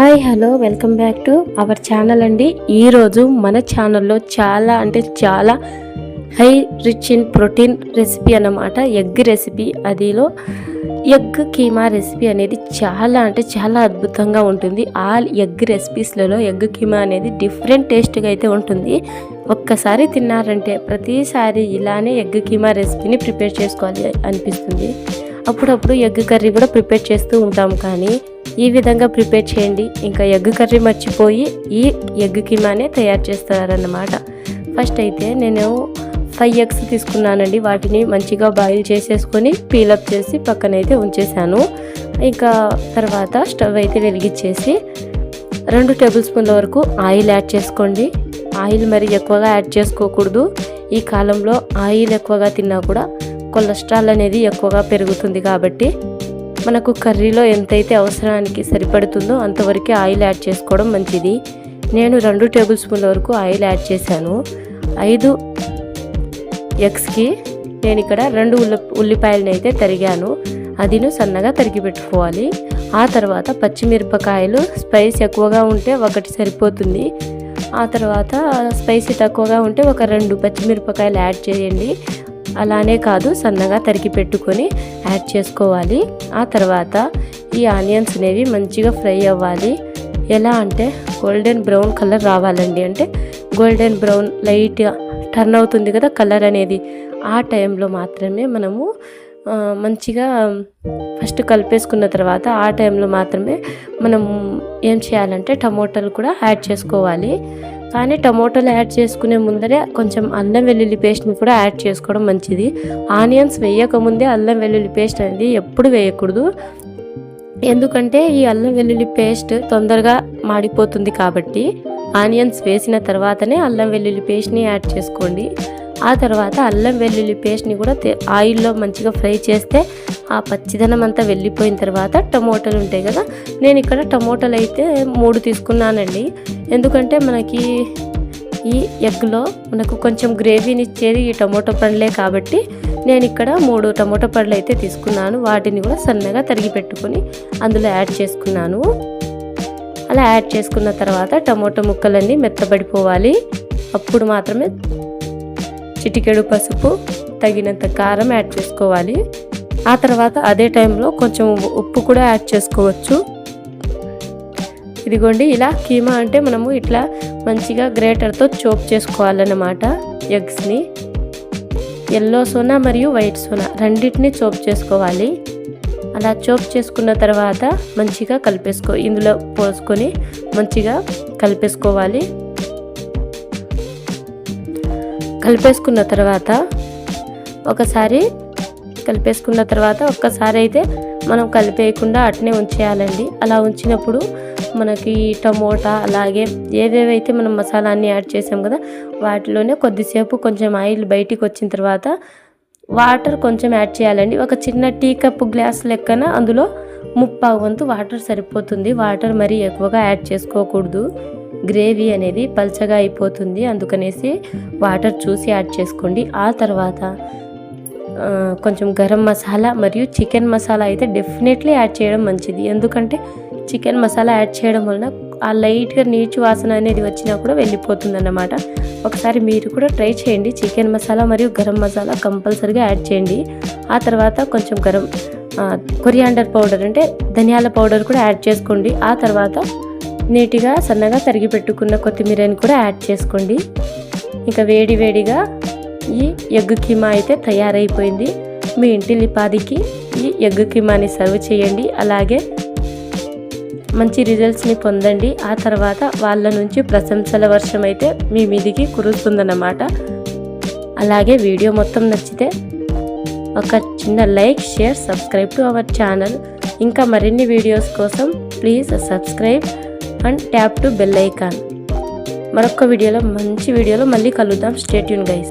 Hi hello welcome back to our channel అండి. ఈరోజు మన ఛానల్లో చాలా అంటే చాలా high rich in protein recipe అన్నమాట. ఎగ్ రెసిపీ అదిలో ఎగ్ కీమా రెసిపీ అనేది చాలా అంటే చాలా అద్భుతంగా ఉంటుంది. ఆల్ ఎగ్ రెసిపీస్లలో ఎగ్ కీమా అనేది డిఫరెంట్ టేస్ట్గా అయితే ఉంటుంది. ఒక్కసారి తిన్నారంటే ప్రతిసారి ఇలానే ఎగ్ కీమా రెసిపీని ప్రిపేర్ చేసుకోవాలి అనిపిస్తుంది. అప్పుడప్పుడు ఎగ్ కర్రీ కూడా ప్రిపేర్ చేస్తూ ఉంటాం కానీ ఈ విధంగా ప్రిపేర్ చేయండి. ఇంకా ఎగ్ కర్రీ మర్చిపోయి ఈ ఎగ్ కిమానే తయారు చేస్తారన్నమాట. ఫస్ట్ అయితే నేను ఫైవ్ ఎగ్స్ తీసుకున్నానండి. వాటిని మంచిగా బాయిల్ చేసేసుకొని పీలప్ చేసి పక్కనైతే ఉంచేసాను. ఇంకా తర్వాత స్టవ్ అయితే వెలిగించేసి రెండు టేబుల్ స్పూన్ల వరకు ఆయిల్ యాడ్ చేసుకోండి. ఆయిల్ మరి ఎక్కువగా యాడ్ చేసుకోకూడదు. ఈ కాలంలో ఆయిల్ ఎక్కువగా తిన్నా కూడా కొలెస్ట్రాల్ అనేది ఎక్కువగా పెరుగుతుంది కాబట్టి మనకు కర్రీలో ఎంతైతే అవసరానికి సరిపడుతుందో అంతవరకే ఆయిల్ యాడ్ చేసుకోవడం మంచిది. నేను రెండు టేబుల్ స్పూన్ల వరకు ఆయిల్ యాడ్ చేశాను. ఐదు ఎగ్స్కి నేను ఇక్కడ రెండు ఉల్లి ఉల్లిపాయలని అయితే తరిగాను. అదిను సన్నగా తరిగి పెట్టుకోవాలి. ఆ తర్వాత పచ్చిమిరపకాయలు స్పైస్ ఎక్కువగా ఉంటే ఒకటి సరిపోతుంది. ఆ తర్వాత స్పైసీ తక్కువగా ఉంటే ఒక రెండు పచ్చిమిరపకాయలు యాడ్ చేయండి. అలానే కాదు సన్నగా తరిగి పెట్టుకొని యాడ్ చేసుకోవాలి. ఆ తర్వాత ఈ ఆనియన్స్ అనేవి మంచిగా ఫ్రై అవ్వాలి. ఎలా అంటే గోల్డెన్ బ్రౌన్ కలర్ రావాలండి. అంటే గోల్డెన్ బ్రౌన్ లైట్గా టర్న్ అవుతుంది కదా కలర్ అనేది. ఆ టైంలో మాత్రమే మనము మంచిగా ఫస్ట్ కలిపేసుకున్న తర్వాత ఆ టైంలో మాత్రమే మనం ఏం చేయాలంటే టమోటాలు కూడా యాడ్ చేసుకోవాలి. కానీ టమోటాలు యాడ్ చేసుకునే ముందరే కొంచెం అల్లం వెల్లుల్లి పేస్ట్ని కూడా యాడ్ చేసుకోవడం మంచిది. ఆనియన్స్ వేయకముందే అల్లం వెల్లుల్లి పేస్ట్ అనేది ఎప్పుడు వేయకూడదు. ఎందుకంటే ఈ అల్లం వెల్లుల్లి పేస్ట్ తొందరగా మాడిపోతుంది కాబట్టి ఆనియన్స్ వేసిన తర్వాతనే అల్లం వెల్లుల్లి పేస్ట్ని యాడ్ చేసుకోండి. ఆ తర్వాత అల్లం వెల్లుల్లి పేస్ట్ని కూడా ఆయిల్లో మంచిగా ఫ్రై చేస్తే ఆ పచ్చిదనం అంతా వెళ్ళిపోయిన తర్వాత టమోటాలు ఉంటాయి కదా నేను ఇక్కడ టమోటాలు అయితే మూడు తీసుకున్నానండి. ఎందుకంటే మనకి ఈ ఎగ్లో మనకు కొంచెం గ్రేవీని ఇచ్చేది ఈ టమోటో పండ్లే కాబట్టి నేను ఇక్కడ మూడు టమోటో పండ్లు అయితే తీసుకున్నాను. వాటిని కూడా సన్నగా తరిగి పెట్టుకొని అందులో యాడ్ చేసుకున్నాను. అలా యాడ్ చేసుకున్న తర్వాత టమోటో ముక్కలన్నీ మెత్తబడిపోవాలి. అప్పుడు మాత్రమే చిటికెడు పసుపు తగినంత కారం యాడ్ చేసుకోవాలి. ఆ తర్వాత అదే టైంలో కొంచెం ఉప్పు కూడా యాడ్ చేసుకోవచ్చు. ఇదిగోండి ఇలా కీమా అంటే మనము ఇట్లా మంచిగా గ్రేటర్తో చోప్ చేసుకోవాలన్నమాట ఎగ్స్ని. ఎల్లో సోనా మరియు వైట్ సోనా రెండింటిని చోప్ చేసుకోవాలి. అలా చోప్ చేసుకున్న తర్వాత మంచిగా కలిపేసుకో ఇందులో పోసుకొని మంచిగా కలిపేసుకోవాలి. కలిపేసుకున్న తర్వాత ఒకసారి కలిపేసుకున్న తర్వాత ఒక్కసారి అయితే మనం కలిపేయకుండా అట్నే ఉంచేయాలండి. అలా ఉంచినప్పుడు మనకి టమోటా అలాగే ఏవేవైతే మనం మసాలా అన్నీ యాడ్ చేసాం కదా వాటిలోనే కొద్దిసేపు కొంచెం ఆయిల్ బయటికి వచ్చిన తర్వాత వాటర్ కొంచెం యాడ్ చేయాలండి. ఒక చిన్న టీ కప్ గ్లాస్ లెక్కన అందులో ముప్పావు వంతు వాటర్ సరిపోతుంది. వాటర్ మరీ ఎక్కువగా యాడ్ చేసుకోకూడదు. గ్రేవీ అనేది పల్చగా అయిపోతుంది. అందుకనేసి వాటర్ చూసి యాడ్ చేసుకోండి. ఆ తర్వాత కొంచెం గరం మసాలా మరియు చికెన్ మసాలా అయితే డెఫినెట్లీ యాడ్ చేయడం మంచిది. ఎందుకంటే చికెన్ మసాలా యాడ్ చేయడం వలన ఆ లైట్గా నీచు వాసన అనేది వచ్చినా కూడా వెళ్ళిపోతుందన్నమాట. ఒకసారి మీరు కూడా ట్రై చేయండి. చికెన్ మసాలా మరియు గరం మసాలా కంపల్సరీగా యాడ్ చేయండి. ఆ తర్వాత కొంచెం గరం కొరియాండర్ పౌడర్ అంటే ధనియాల పౌడర్ కూడా యాడ్ చేసుకోండి. ఆ తర్వాత నీట్గా సన్నగా తరిగి పెట్టుకున్న కొత్తిమీరని కూడా యాడ్ చేసుకోండి. ఇంకా వేడి వేడిగా ఈ ఎగ్ కిమా అయితే తయారైపోయింది. మీ ఇంటి లిపాదికి ఈ ఎగ్ కిమాని సర్వ్ చేయండి. అలాగే మంచి రిజల్ట్స్ని పొందండి. ఆ తర్వాత వాళ్ళ నుంచి ప్రశంసల వర్షం అయితే మీ మీదికి కురుస్తుందన్నమాట. అలాగే వీడియో మొత్తం నచ్చితే ఒక చిన్న like share subscribe to our channel ఇంకా మరిన్ని వీడియోస్ కోసం please subscribe and tap to bell icon మరొక వీడియోలో మంచి వీడియోలో మళ్ళీ కలుద్దాం. Stay tune guys